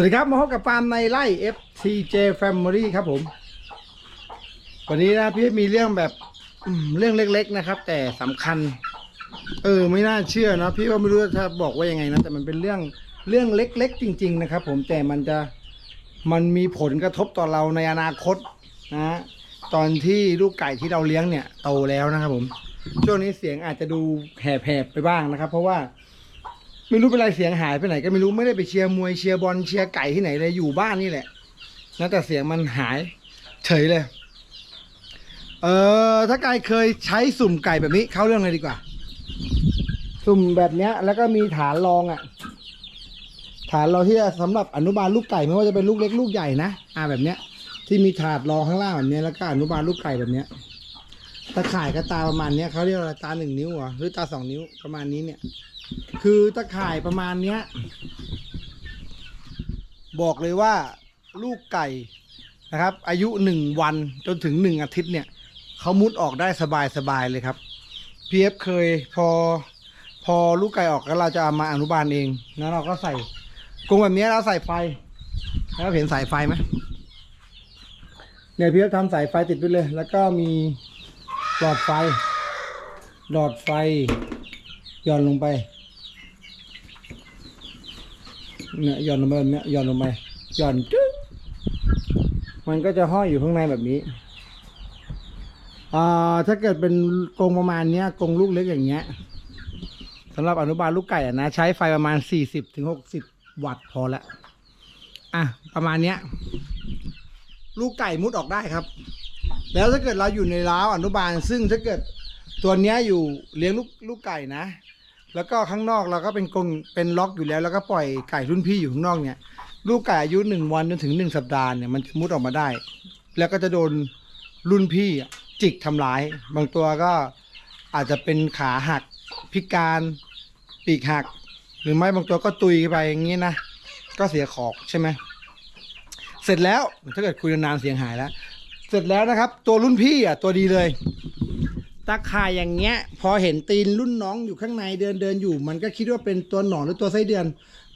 วัสดีครับ มาพบกับปาล์มในไร่ FTJ Family ครับผม วันนี้นะพี่มีเรื่องแบบเรื่องเล็ก ๆนะครับ แต่สำคัญ เออ ไม่น่าเชื่อนะพี่ก็ไม่รู้จะบอกว่ายังไงนะ แต่มันเป็นเรื่องเรื่องเล็ก ๆ จริง ๆ นะครับ ผมแต่มันจะมันมีผลกระทบต่อเราในอนาคตนะตอนที่ลูกไก่ที่เราเลี้ยงเนี่ยโตแล้วนะครับผมช่วงนี้เสียงอาจจะดูแหบๆไปบ้างนะครับ เพราะว่า ไม่รู้เป็นไรเสียงหายไปไหนก็ไม่รู้ไม่ได้ไปเชียร์มวยเชียร์บอลเชียร์ไก่ที่ไหนเลยอยู่บ้านนี่แหละนะแต่เสียงมันหายเฉยเลย เออถ้าไก่เคยใช้สุ่มไก่แบบนี้เข้าเรื่องเลยดีกว่า สุ่มแบบเนี้ย แล้วก็มีฐานรองอะ่ะ ฐานรองที่จะสำหรับอนุบาลลูกไก่ไม่ว่าจะเป็นลูกเล็กลูกใหญ่นะอ่าแบบเนี้ย ที่มีถาดรองข้างล่างแบบเนี้ยแล้วก็อนุบาลลูกไก่แบบเนี้ย ตะข่ายก็ตาประมาณเนี้ยเขาเรียกว่าตาหนึ่งนิ้วเหรอหรือตาสองนิ้วประมาณนี้เนี่ย คือตะข่ายประมาณเนี้ย บอกเลยว่าลูกไก่นะครับ อายุหนึ่งวันจนถึงหนึ่งอาทิตย์เนี่ยเขามุดออกได้สบายสบายเลยครับพีเอฟเคยพอพอลูกไก่ออกแล้วเราจะเอามาอนุบาลเองแล้วเราก็ใส่กรงแบบนี้เราใส่ไฟ แล้วเห็นสายไฟไหมเนี่ยพีเอฟทำสายไฟติดไปเลย แล้วก็มี หลอดไฟ หลอดไฟหย่อนลงไปเนี่ยหย่อนลงไปแบบเนี้ยหย่อนลงไปหย่อนจึ๊งมันก็จะห้อยอยู่ข้างในแบบนี้อ่าถ้าเกิดเป็นกรงประมาณเนี้ยกรงลูกเล็กอย่างเงี้ยสำหรับอนุบาลลูกไก่อะนะ ใช้ไฟประมาณสี่สิบถึงหกสิบวัตต์พอละอะ ประมาณเนี้ย ลูกไก่มุดออกได้ครับ แล้วถ้าเกิดเราอยู่ในร้าวอนุบาล ซึ่งถ้าเกิดตัวเนี้ยอยู่เลี้ยงลูกลูกไก่นะ แล้วก็ข้างนอกเราก็เป็นกรงเป็นล็อกอยู่แล้ว แล้วก็ปล่อยไก่รุ่นพี่อยู่ข้างนอกเนี่ย ลูกไก่อายุหนึ่งวันจนถึงหนึ่งสัปดาห์เนี่ยมันจะมุดออกมาได้ แล้วก็จะโดนรุ่นพี่อะจิกทำร้าย บางตัวก็อาจจะเป็นขาหักพิการปีกหัก หรือไม่บางตัวก็ตุยไปอย่างนี้นะก็เสียของใช่ไหมเสร็จแล้วถ้าเกิดคุยนานๆเสียงหายแล้ว เสร็จแล้วนะครับ ตัวรุ่นพี่อะตัวดีเลย ตาข่ายอย่างเงี้ย พอเห็นตีนรุ่นน้องอยู่ข้างในเดินเดินอยู่ มันก็คิดว่าเป็นตัวหนอนหรือตัวไส้เดือน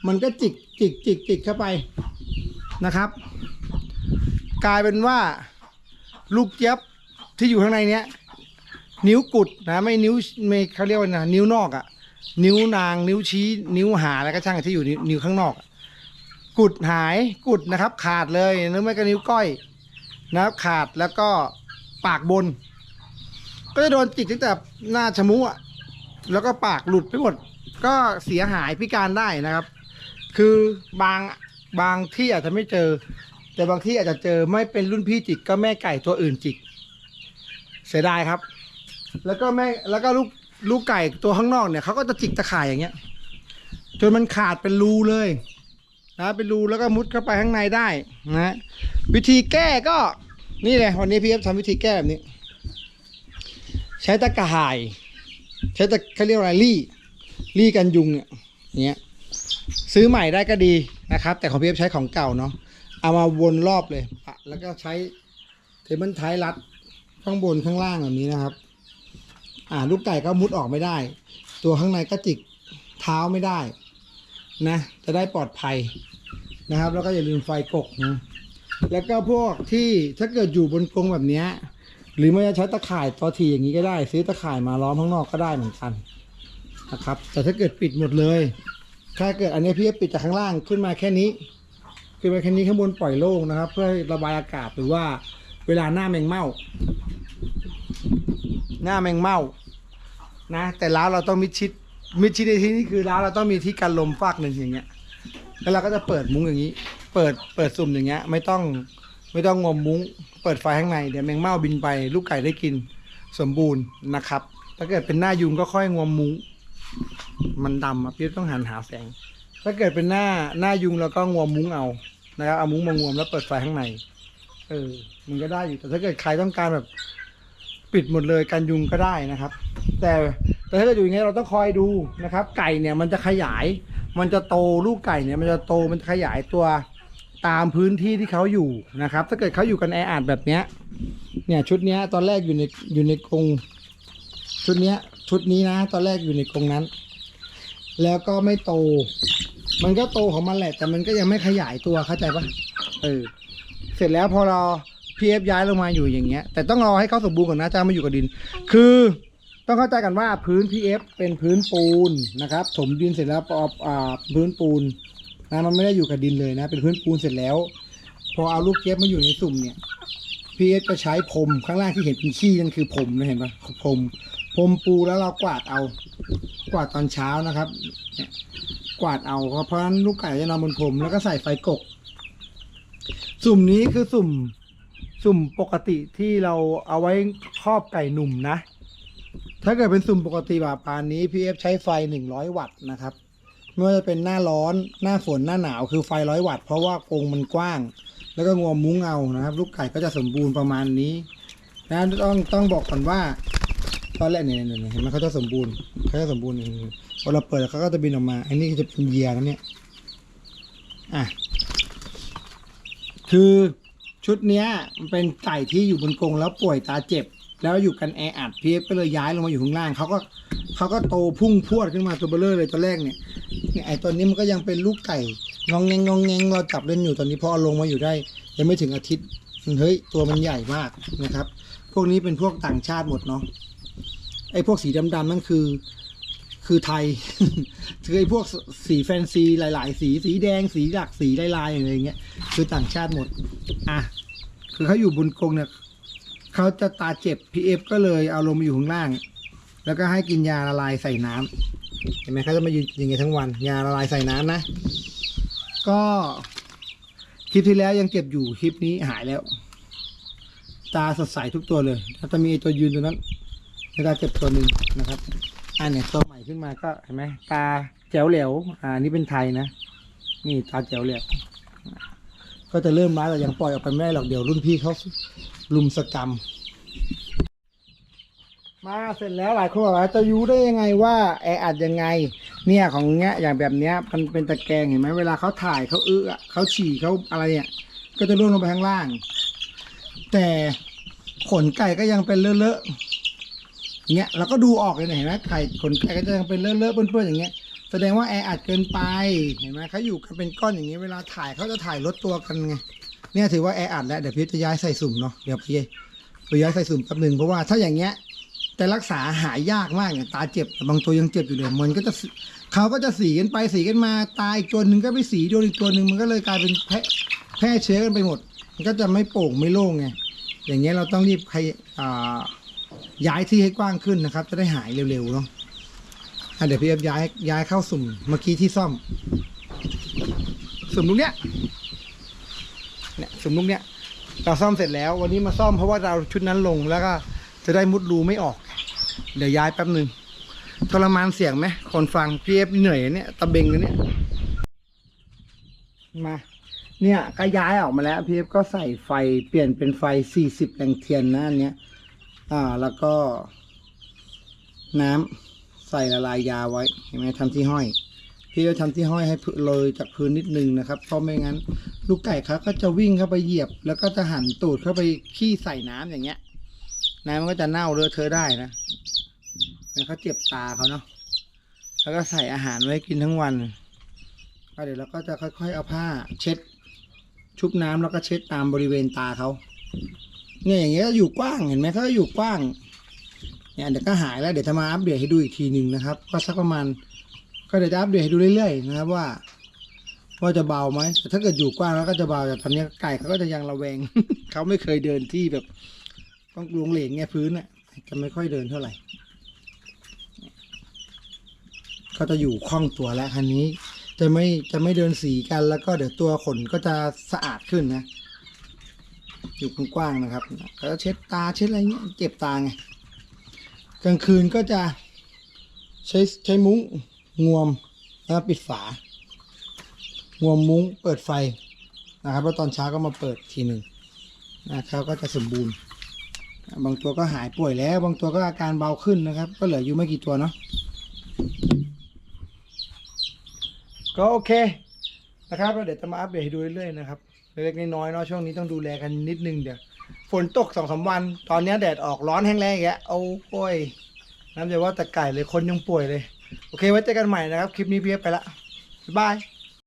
มันก็จิกจิกจิกจิกเข้าไปนะครับ กลายเป็นว่า ลูกเจี๊ยบที่อยู่ข้างในเนี้ย นิ้วกุดนะไม่นิ้วไม่เขาเรียกว่านะนิ้วนอกอะนิ้วนางนิ้วชี้ นิ้วหาอะไรก็ช่างที่อยู่นิ้วข้างนอก กุดหายกุดนะครับ ขาดเลยหรือไม่ก็นิ้วก้อย นะครับขาดแล้วก็ปากบน ก็จะโดนจิกตั้งแต่หน้าชะมุอะแล้วก็ปากหลุดไปหมด ก็เสียหายพิการได้นะครับ คือบางบางที่อาจจะไม่เจอ แต่บางที่อาจจะเจอไม่เป็นรุ่นพี่จิกก็แม่ไก่ตัวอื่นจิก เสียดายครับ แล้วก็แม่แล้วก็ลูกลูกไก่ตัวข้างนอกเนี่ยเขาก็จะจิกตะข่ายอย่างเงี้ย จนมันขาดเป็นรูเลยนะเป็นรูแล้วก็มุดเข้าไปข้างในได้นะ วิธีแก้ก็นี่เลยวันนี้พี่เอฟทำวิธีแก้แบบนี้ ใช้ตะข่าย ใช้ตะเขาเรียกว่าอะไรรี่รี่กันยุงเนี่ยอย่างเงี้ยซื้อใหม่ได้ก็ดีนะครับ แต่ของพี่เอฟใช้ของเก่าเนาะเอามาวนรอบเลยปะแล้วก็ใช้เทเบิลไทรัดข้างบนข้างล่างแบบนี้นะครับ อ่าลูกไก่ก็มุดออกไม่ได้ ตัวข้างในก็จิกเท้าไม่ได้นะ จะได้ปลอดภัยนะครับ แล้วก็อย่าลืมไฟกกนะ แล้วก็พวกที่ถ้าเกิดอยู่บนกรงแบบเนี้ยหรือไม่จะใช้ตะข่ายตัวทีอย่างนี้ก็ได้ ซื้อตะข่ายมาล้อมข้างนอกก็ได้เหมือนกันนะครับ แต่ถ้าเกิดปิดหมดเลย ถ้าเกิดอันนี้พี่ปิดจากข้างล่างขึ้นมาแค่นี้ขึ้นมาแค่นี้ข้างบนปล่อยโล่งนะครับ เพื่อระบายอากาศหรือว่าเวลาหน้าแมงเม่า หน้าแมงเม่านะ แต่ร้าเราต้องมิดชิดมิดชิดในที่นี้คือร้าเราต้องมีที่กันลมฟากหนึ่งอย่างเงี้ย แล้วเราก็จะเปิดมุ้งอย่างนี้ เปิดเปิดสุ่มอย่างเงี้ย ไม่ต้องไม่ต้องงมมุ้ง เปิดไฟข้างในเดี๋ยวแมงเม่าบินไป ลูกไก่ได้กินสมบูรณ์นะครับ ถ้าเกิดเป็นหน้ายุงก็ค่อยงมมุ้ง มันดำอะพี่ต้องหันหาแสง ถ้าเกิดเป็นหน้าหน้ายุงเราก็งวมมุ้งเอานะครับเอามุ้งมางวมแล้วเปิดไฟข้างในเออมันก็ได้อยู่แต่ถ้าเกิดใครต้องการแบบปิดหมดเลยกันยุงก็ได้นะครับ แต่แต่ถ้าเกิดอยู่อย่างเงี้ยเราต้องคอยดูนะครับ ไก่เนี่ยมันจะขยาย มันจะโตลูกไก่เนี่ยมันจะโตมันจะขยายตัว ตามพื้นที่ที่เขาอยู่นะครับ ถ้าเกิดเขาอยู่กันแออัดแบบเนี้ยเนี่ยชุดเนี้ยตอนแรกอยู่ในอยู่ในกรงชุดเนี้ยชุดนี้นะ ตอนแรกอยู่ในกรงนั้น แล้วก็ไม่โต มันก็โตของมันแหละ แต่มันก็ยังไม่ขยายตัวเข้าใจปะเออเสร็จแล้วพอเราพีเอฟย้ายลงมาอยู่อย่างเงี้ย แต่ต้องรอให้เขาสมบูรณ์ก่อนนะจะเอามาอยู่กับดิน คือต้องเข้าใจกันว่าพื้น PF เป็นพื้นปูนนะครับ ถมดินเสร็จแล้วปอบอ่าพื้นปูน นะมันไม่ได้อยู่กับดินเลยนะ เป็นพื้นปูนเสร็จแล้ว พอเอาลูกเก็บมาอยู่ในสุ่มเนี่ย PF จะใช้พรมข้างล่างที่เห็นเป็นขี้นั่นคือพรมนะเห็นปะพรมพรมปูแล้วเรากวาดเอา กวาดตอนเช้านะครับเนี่ยกวาดเอาเพราะเพราะฉะนั้นลูกไก่จะนอนบนพรมแล้วก็ใส่ไฟกก สุ่มนี้คือสุ่มสุ่มปกติที่เราเอาไว้ครอบไก่หนุ่มนะ ถ้าเกิดเป็นสุ่มปกติแบบปานนี้ PF ใช้ไฟ100วัตต์นะครับ ไม่ว่าจะเป็นหน้าร้อนหน้าฝนหน้าหนาวคือไฟ100วัตต์เพราะว่ากรงมันกว้าง แล้วก็งวมมุ้งเอานะครับ ลูกไก่ก็จะสมบูรณ์ประมาณนี้นะต้องต้องบอกก่อนว่าตอนแรกเนี่ยเห็นไหมเขาจะสมบูรณ์เขาจะสมบูรณ์พอเราเปิดเขาก็จะบินออกมา อันนี้จะเป็นเหยียร์นะเนี่ยอะคือชุดเนี้ยมันเป็นไก่ที่อยู่บนกรงแล้วป่วยตาเจ็บ แล้วอยู่กันแออัดพีเอฟก็เลยย้ายลงมาอยู่ข้างล่างเขาก็ เขาก็โตพุ่งพรวดขึ้นมาตัวเบลเลอร์เลยตอนแรกเนี่ยเนี่ยไอตัวนี้มันก็ยังเป็นลูกไก่งองแงงงองแงงเราจับเล่นอยู่ตอนนี้พอลงมาอยู่ได้ ยังไม่ถึงอาทิตย์เฮ้ยตัวมันใหญ่มากนะครับ พวกนี้เป็นพวกต่างชาติหมดเนาะไอพวกสีดำๆนั่นคือคือไทยคือไอพวกสีแฟนซีหลาย ๆ สีสีแดงสีหลักสีลายๆอะไรอย่างเงี้ยคือต่างชาติหมด อะ คือเขาอยู่บนกรงเนี่ยเขาจะตาเจ็บพีเอฟก็เลยเอาลงมาอยู่ข้างล่าง แล้วก็ให้กินยาละลายใส่น้ำเห็นไหมเขาจะมายืนอย่างเงี้ยทั้งวัน ยาละลายใส่น้ำนะ ก็คลิปที่แล้วยังเจ็บอยู่คลิปนี้หายแล้ว ตาสดใสทุกตัวเลย ถ้าจะมีตัวยืนตัวนั้นแล้วก็เจ็บตัวหนึ่งนะครับอันเนี่ยตัวใหม่ขึ้นมาก็เห็นไหมตาแจ๋วเหลวอ่านี่เป็นไทยนะนี่ตาแจ๋วเหลวก็จะเริ่มร้าแต่ยังปล่อยออกไปไม่ได้หรอกเดี๋ยวรุ่นพี่เขาลุมสกรรม มาเสร็จแล้วหลายคนบอกว่าจะยูได้ยังไงว่าแออัดยังไง เนี่ยของเงี้ยอย่างแบบเนี้ยมันเป็นตะแกรงเห็นไหมเวลาเขาถ่ายเขาอื้อเขาฉี่เขาอะไรเนี่ยก็จะร่วงลงไปข้างล่าง แต่ขนไก่ก็ยังเป็นเลอะๆอย่างเงี้ยเราก็ดูออกเลยนะเห็นไหมไก่ขนไก่ก็จะยังเป็นเลอะๆเปื้อนๆอย่างเงี้ยแสดงว่าแออัดเกินไปเห็นไหมเขาอยู่กันเป็นก้อนอย่างนี้เวลาถ่ายเขาจะถ่ายลดตัวกันไงเนี่ยถือว่าแออัดแล้วเดี๋ยวพี่จะย้ายใส่สุ่มเนาะเดี๋ยวพี่ไปย้ายใส่สุ่มแป๊บหนึ่งเพราะว่าถ้าอย่างเงี้ย แต่รักษาหายยากมากอย่างตาเจ็บบางตัวยังเจ็บอยู่เลยมันก็จะเขาก็จะสีกันไปสีกันมาตายอีกตัวหนึ่งก็ไปสีโดนอีกตัวหนึ่งมันก็เลยกลายเป็นแพร่แพร่เชื้อกันไปหมด มันก็จะไม่โปร่งไม่โล่งไงอย่างเงี้ยเราต้องรีบใครย้ายที่ให้กว้างขึ้นนะครับ จะได้หายเร็วๆเนาะเดี๋ยวพี่เอฟย้ายย้ายเข้าสุ่มเมื่อกี้ที่ซ่อม สุ่มลูกเนี้ยเนี่ยสุ่มลูกเนี้ยเราซ่อมเสร็จแล้ว วันนี้มาซ่อมเพราะว่าเราชุดนั้นลงแล้วก็ จะได้มุดรูไม่ออก เดี๋ยวย้ายแป๊บหนึ่งทรมานเสียงไหมคนฟังพี่เอฟเหนื่อยเนี่ยตะเบงเลยเนี่ยมา เนี่ยก็ย้ายออกมาแล้วพี่เอฟก็ใส่ไฟเปลี่ยนเป็นไฟ40แรงเทียนนะอันเนี้ย อ่าแล้วก็ น้ำใส่ละลายยาไว้เห็นไหมทำที่ห้อย พี่ก็ทำที่ห้อยให้พื้นเลยจากพื้นนิดนึงนะครับ เพราะไม่งั้น ลูกไก่เขาก็จะวิ่งเข้าไปเหยียบ แล้วก็จะหันตูดเข้าไปขี้ใส่น้ำอย่างเงี้ย น้ำมันก็จะเน่าเลอะเทอะได้นะแล้วเขาเจ็บตาเขาเนาะแล้วก็ใส่อาหารไว้กินทั้งวันก็เดี๋ยวเราก็จะค่อย ๆ เอาผ้าเช็ด ชุบน้ำแล้วก็เช็ดตามบริเวณตาเขาเนี่ยอย่างเงี้ยอยู่กว้างเห็นไหมเขาอยู่กว้างเนี่ยเดี๋ยวก็หายแล้วเดี๋ยวจะมาอัปเดตให้ดูอีกทีหนึ่งนะครับ ก็สักประมาณ ก็เดี๋ยวจะอัปเดตให้ดูเรื่อยๆนะครับว่าว่าจะเบาไหมแต่ถ้าเกิดอยู่กว้างแล้วก็จะเบาแต่ตอนนี้ไก่เขาก็จะยังระแวงเขาไม่เคยเดินที่แบบ ต้องลงเหลงไงพื้นน่ะจะไม่ค่อยเดินเท่าไหร่ก็จะอยู่คล่องตัวแล้วคันนี้ จะไม่จะไม่เดินสีกันแล้วก็เดี๋ยวตัวขนก็จะสะอาดขึ้นนะอยู่กว้างๆนะครับก็เช็ดตาเช็ดอะไรเงี้ยเจ็บตาไงกลางคืนก็จะใช้ใช้มุ้งงวมแล้วปิดฝางวมมุ้งเปิดไฟนะครับแล้วตอนเช้าก็มาเปิดทีหนึ่งนะครับก็จะสมบูรณ์ บางตัวก็หายป่วยแล้ว บางตัวก็อาการเบาขึ้นนะครับ ก็เหลืออยู่ไม่กี่ตัวเนาะก็โอเคนะครับแล้วเดี๋ยวจะมาอัปเดตให้ดูเรื่อยๆนะครับเล็กๆน้อยๆเนาะช่วงนี้ต้องดูแลกันนิดนึงเดี๋ยวฝนตกสองสามวัน ตอนนี้แดดออกร้อนแห้งแล้งอย่างเงี้ยเอาโอ้ยน้ำใจว่าแต่ไก่เลยคนยังป่วยเลย โอเคไว้เจอกันใหม่นะครับ คลิปนี้เพียบไปละบ๊ายบาย